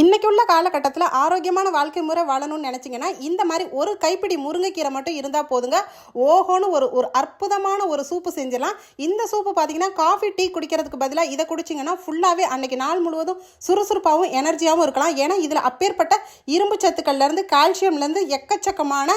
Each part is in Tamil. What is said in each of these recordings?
இன்னைக்கு உள்ள காலகட்டத்தில் ஆரோக்கியமான வாழ்க்கை முறை வாழணும்னு நினச்சிங்கன்னா இந்த மாதிரி ஒரு கைப்பிடி முருங்கைக்கீரை மட்டும் இருந்தால் போதுங்க. ஓஹோன்னு ஒரு ஒரு அற்புதமான ஒரு சூப்பு செஞ்சிடலாம். இந்த சூப்பு பார்த்தீங்கன்னா காஃபி டீ குடிக்கிறதுக்கு பதிலாக இதை குடிச்சிங்கன்னா ஃபுல்லாகவே அன்றைக்கி நாள் முழுவதும் சுறுசுறுப்பாகவும் எனர்ஜியாகவும் இருக்கலாம். ஏன்னா இதில் அப்பேற்பட்ட இரும்பு சத்துக்கள்லேருந்து கால்சியம்லேருந்து எக்கச்சக்கமான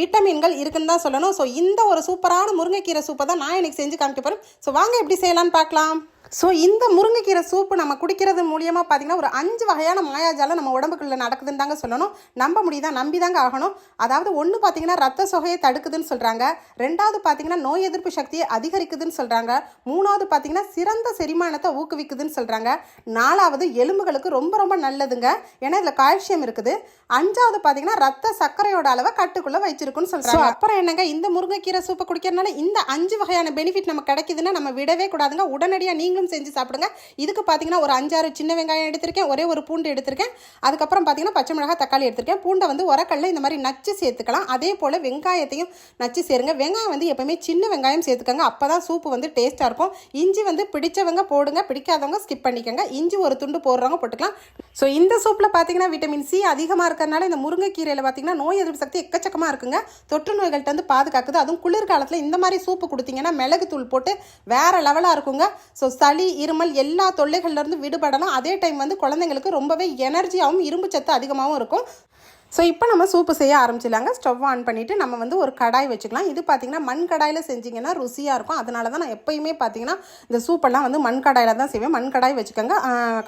விட்டமின்கள் இருக்குன்னு தான் சொல்லணும். ஸோ இந்த ஒரு சூப்பரான முருங்கைக்கீரை சூப்பை தான் நான் எனக்கு செஞ்சு காமிக்க போகிறேன் ஸோ வாங்க எப்படி செய்யலாம்னு பார்க்கலாம். ஸோ இந்த முருங்கைக்கீரை சூப்பு நம்ம குடிக்கிறது மூலியமாக பார்த்தீங்கன்னா ஒரு அஞ்சு வகையான மாயாஜாலம் நம்ம உடம்புக்குள்ள நடக்குதுன்னு தாங்க சொல்லணும். நம்ப முடியுதான் நம்பி தாங்க ஆகணும். அதாவது ஒன்று பார்த்தீங்கன்னா ரத்த சொகையை தடுக்குதுன்னு சொல்கிறாங்க ரெண்டாவது பார்த்தீங்கன்னா நோய் எதிர்ப்பு சக்தியை அதிகரிக்குதுன்னு சொல்கிறாங்க மூணாவது பார்த்தீங்கன்னா சிறந்த செரிமானத்தை ஊக்குவிக்குதுன்னு சொல்கிறாங்க நாலாவது எலும்புகளுக்கு ரொம்ப ரொம்ப நல்லதுங்க. ஏன்னா இதில் கால்சியம் இருக்குது. அஞ்சாவது பார்த்தீங்கன்னா ரத்த சர்க்கரையோட அளவை கட்டுக்குள்ளே வச்சிருக்குன்னு சொல்கிறாங்க அப்புறம் என்னங்க இந்த முருங்கைக்கீரை சூப்பை குடிக்கிறதுனால இந்த அஞ்சு வகையான பெனிஃபிட் நம்ம கிடைக்குதுன்னா நம்ம விடவே கூடாதுங்க. உடனடியாக நீங்களும் செஞ்சு சாப்பிடுங்க. இதுக்கு பார்த்தீங்கன்னா ஒரு அஞ்சாறு சின்ன வெங்காயம் எடுத்திருக்கேன் ஒரே ஒரு பூண்டு எடுத்திருக்கேன். அதுக்கப்புறம் பார்த்தீங்கன்னா பச்சை மிளகாய் தக்காளி எடுத்திருக்கேன். பூண்டை வந்து உரக்கல்ல இந்த மாதிரி நச்சு சேர்த்துக்கலாம். அதே போல் வெங்காயத்தையும் நச்சு சேருங்க. வெங்காயம் வந்து எப்பவுமே சின்ன வெங்காயம் சேர்த்துக்கோங்க. அப்போ தான் சூப்பு வந்து டேஸ்ட்டாக இருக்கும். இஞ்சி வந்து பிடிச்சவங்க போடுங்க பிடிக்காதவங்க ஸ்கிப் பண்ணிக்கோங்க. இஞ்சி ஒரு துண்டு போடுறவங்க போட்டுக்கலாம். ஸோ இந்த சூப்பில் பார்த்தீங்கன்னா விட்டமின் சி அதிகமாக இருக்கிறதுனால இந்த முருங்கைக்கீரையில் பார்த்தீங்கன்னா நோய் எதிர்ப்பு சக்தி எக்கச்சக்கமாக பாதுகாக்குங்க தொற்று நோய்கள்ட்ட வந்து பாதுகாக்குது. அதுவும் குளிர்காலத்தில் இந்த மாதிரி சூப்பு கொடுத்தீங்கன்னா மிளகு தூள் போட்டு வேறு லெவலாக இருக்குங்க. ஸோ சளி இருமல் எல்லா தொல்லைகள்லேருந்து விடுபடலாம் அதே டைம் வந்து குழந்தைங்களுக்கு ரொம்பவே எனர்ஜியாகவும் இரும்பு சத்து அதிகமாகவும் இருக்கும். ஸோ இப்போ நம்ம சூப்பு செய்ய ஆரம்பிச்சிடலாங்க. ஸ்டவ் ஆன் பண்ணிவிட்டு நம்ம வந்து ஒரு கடாய் வச்சுக்கலாம். இது பார்த்திங்கன்னா மண் கடாயில் செஞ்சிங்கன்னா ருசியாக இருக்கும். அதனால தான் நான் எப்பயுமே பார்த்திங்கன்னா இந்த சூப்பெல்லாம் வந்து மண் கடாயில் தான் செய்வேன். மண் கடாய் வச்சுக்கோங்க.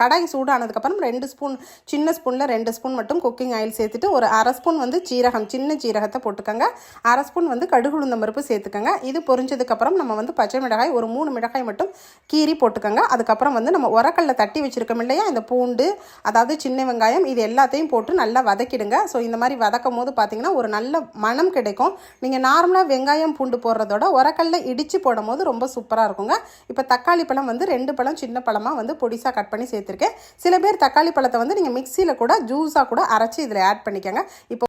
கடாய் சூடானதுக்கப்புறம் ரெண்டு ஸ்பூன் சின்ன ஸ்பூனில் ரெண்டு ஸ்பூன் மட்டும் குக்கிங் ஆயில் சேர்த்துட்டு ஒரு அரை ஸ்பூன் வந்து சீரகம் சின்ன சீரகத்தை போட்டுக்கோங்க. அரை ஸ்பூன் வந்து கடுகு உளுந்தம் பருப்பு சேர்த்துக்கோங்க. இது பொரிஞ்சதுக்கப்புறம் நம்ம வந்து பச்சை மிளகாய் ஒரு மூணு மிளகாய் மட்டும் கீறி போட்டுக்கோங்க. அதுக்கப்புறம் வந்து நம்ம உரக்கல்ல தட்டி வச்சுருக்கோம் இல்லையா? இந்த பூண்டு அதாவது சின்ன வெங்காயம் இது எல்லாத்தையும் போட்டு நல்லா வதக்கிடுங்க. ஸோ இந்த மாதிரி வதக்கும் போது பார்த்தீங்கன்னா ஒரு நல்ல மனம் கிடைக்கும். நீங்கள் நார்மலாக வெங்காயம் பூண்டு போடுறதோட உரக்கல்ல இடித்து போடும் போது ரொம்ப சூப்பராக இருக்குங்க. இப்போ தக்காளி பழம் வந்து ரெண்டு பழம் சின்ன பழமாக வந்து பொடிசாக கட் பண்ணி சேர்த்துருக்கேன். சில பேர் தக்காளி பழத்தை வந்து நீங்கள் மிக்சியில் கூட ஜூஸாக கூட அரைச்சி இதில் ஆட் பண்ணிக்கோங்க. இப்போ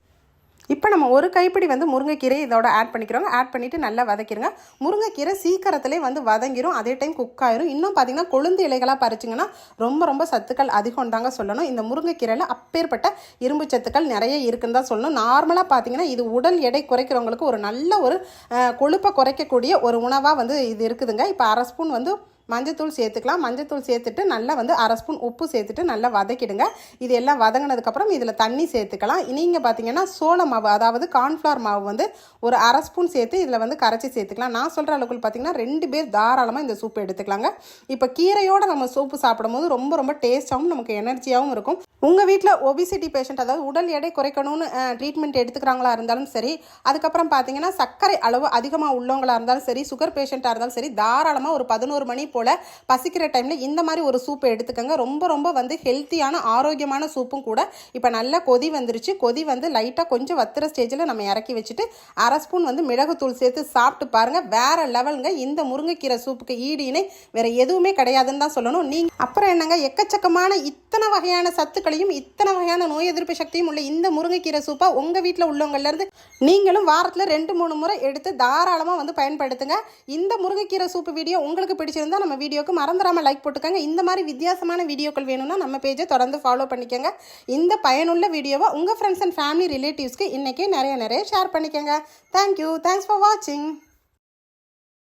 இப்போ நம்ம ஒரு கைப்பிடி வந்து முருங்கைக்கீரை இதோட ஆட் பண்ணிக்கிறோங்க. ஆட் பண்ணிவிட்டு நல்லா வதக்கிடுங்க முருங்கைக்கீரை சீக்கிரத்திலே வந்து வதங்கிரும். அதே டைம் குக் ஆயிரும். இன்னும் பார்த்தீங்கன்னா கொழுந்து இலைகளாக பறிச்சிங்கன்னா ரொம்ப ரொம்ப சத்துக்கள் அதிகம் தாங்க சொல்லணும். இந்த முருங்கைக்கீரையில் அப்பேற்பட்ட இரும்பு சத்துக்கள் நிறைய இருக்குன்னு தான் சொல்லணும். நார்மலாக பார்த்தீங்கன்னா இது உடல் எடை குறைக்கிறவங்களுக்கு ஒரு நல்ல ஒரு கொழுப்பை குறைக்கக்கூடிய ஒரு உணவாக வந்து இது இருக்குதுங்க. இப்போ அரை ஸ்பூன் வந்து மஞ்சத்தூள் சேர்த்துக்கலாம். மஞ்சத்தூள் சேர்த்துட்டு நல்லா வந்து அரை ஸ்பூன் உப்பு சேர்த்துட்டு நல்லா வதக்கிடுங்க. இது எல்லாம் வதங்கினதுக்கப்புறம் இதில் தண்ணி சேர்த்துக்கலாம். நீங்கள் பார்த்தீங்கன்னா சோள மாவு அதாவது கார்ன்ஃப்ளவர் மாவு வந்து ஒரு அரை ஸ்பூன் சேர்த்து இதில் வந்து கரைச்சி சேர்த்துக்கலாம். நான் சொல்கிற அளவுக்கு பார்த்தீங்கன்னா ரெண்டு பேர் தாராளமாக இந்த சூப்பு எடுத்துக்கலாங்க. இப்போ கீரையோடு நம்ம சூப்பு சாப்பிடும்போது ரொம்ப ரொம்ப டேஸ்ட்டாகவும் நமக்கு எனர்ஜியாகவும் இருக்கும். உங்கள் வீட்டில் ஒபிசிட்டி பேஷண்ட் அதாவது உடல் எடை குறைக்கணும்னு ட்ரீட்மெண்ட் எடுத்துக்கிறாங்களா இருந்தாலும் சரி அதுக்கப்புறம் பார்த்தீங்கன்னா சர்க்கரை அளவு அதிகமாக உள்ளவங்களாக இருந்தாலும் சரி சுகர் பேஷண்ட்டாக இருந்தாலும் சரி தாராளமாக ஒரு பதினோரு மணி போல் பசிக்கிற டைமில் இந்த மாதிரி ஒரு சூப்பை எடுத்துக்கோங்க. ரொம்ப ரொம்ப வந்து ஹெல்த்தியான ஆரோக்கியமான சூப்பும் கூட இப்போ நல்லா கொதி வந்துருச்சு. கொதி வந்து லைட்டாக கொஞ்சம் வத்துற ஸ்டேஜில் நம்ம இறக்கி வச்சுட்டு அரை ஸ்பூன் வந்து மிளகுத்தூள் சேர்த்து சாப்பிட்டு பாருங்கள் வேறு லெவலுங்க இந்த முருங்கைக்கீரை சூப்புக்கு ஈடு இணை. எதுவுமே கிடையாதுன்னு தான் சொல்லணும். நீங்கள் அப்புறம் என்னங்க? எக்கச்சக்கமான இத்தனை வகையான சத்துக்களையும் இத்தனை வகையான நோய் எதிர்ப்பு சக்தியும் உள்ள இந்த முருங்கைக்கீரை சூப்பை உங்கள் வீட்டில் உள்ளவங்கள்லேருந்து நீங்களும் வாரத்தில் ரெண்டு மூணு முறை எடுத்து தாராளமாக வந்து பயன்படுத்துங்க. இந்த முருங்கைக்கீரை சூப்பு வீடியோ உங்களுக்கு பிடிச்சிருந்தா நம்ம வீடியோக்கு மறந்துடாமல் லைக் போட்டுக்கோங்க. இந்த மாதிரி வித்தியாசமான வீடியோக்கள் வேணும்னா நம்ம பேஜை தொடர்ந்து ஃபாலோ பண்ணிக்கோங்க. இந்த பயனுள்ள வீடியோவை உங்கள் ஃப்ரெண்ட்ஸ் அண்ட் ஃபேமிலி ரிலேட்டிவ்ஸ்க்கு இன்றைக்கே நிறைய நிறைய ஷேர் பண்ணிக்கோங்க. தேங்க்யூ தேங்க்ஸ் ஃபார் வாட்சிங்